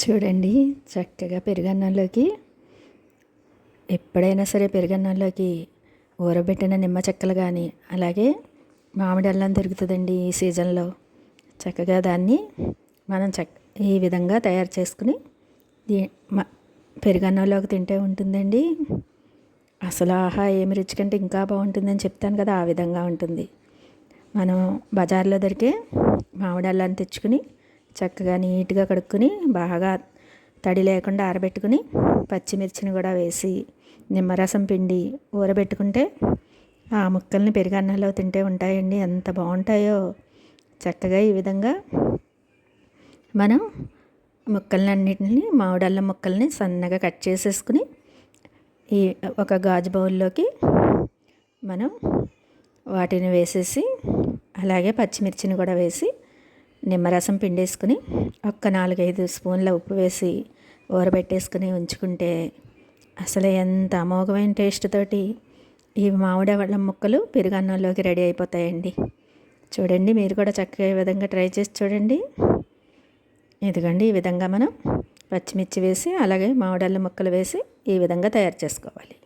చూడండి చక్కగా పెరుగన్నంలోకి ఎప్పుడైనా సరే పెరుగన్నంలోకి ఊరబెట్టిన నిమ్మ చెక్కలు కానీ అలాగే మామిడి అల్లం దొరుకుతుందండి ఈ సీజన్లో. చక్కగా దాన్ని మనం చక్ ఈ విధంగా తయారు చేసుకుని దీ పెరుగన్నంలోకి తింటే ఉంటుందండి. అసలు ఆహా ఏమి రుచి కంటే ఇంకా బాగుంటుందని చెప్తాను కదా ఆ విధంగా ఉంటుంది. మనం బజార్లో దొరికే మామిడి అల్లాన్ని తెచ్చుకుని చక్కగా నీట్గా కడుక్కొని బాగా తడి లేకుండా ఆరబెట్టుకుని పచ్చిమిర్చిని కూడా వేసి నిమ్మరసం పిండి ఊరబెట్టుకుంటే ఆ ముక్కల్ని పెరుగన్నంలో తింటే ఉంటాయండి. ఎంత బాగుంటాయో! చక్కగా ఈ విధంగా మనం ముక్కలన్నింటినీ మామిడల్లం ముక్కల్ని సన్నగా కట్ చేసేసుకుని ఈ ఒక గాజు బౌల్లోకి మనం వాటిని వేసేసి అలాగే పచ్చిమిర్చిని కూడా వేసి నిమ్మరసం పిండేసుకుని ఒక్క నాలుగైదు స్పూన్ల ఉప్పు వేసి ఊరబెట్టేసుకుని ఉంచుకుంటే అసలు ఎంత అమోఘమైన టేస్ట్ తోటి ఈ మామిడి వాళ్ళ ముక్కలు పెరుగన్నంలోకి రెడీ అయిపోతాయండి. చూడండి మీరు కూడా చక్కగా ఈ విధంగా ట్రై చేసి చూడండి. ఇదిగోండి ఈ విధంగా మనం పచ్చిమిర్చి వేసి అలాగే మామిడి ముక్కలు వేసి ఈ విధంగా తయారు చేసుకోవాలి.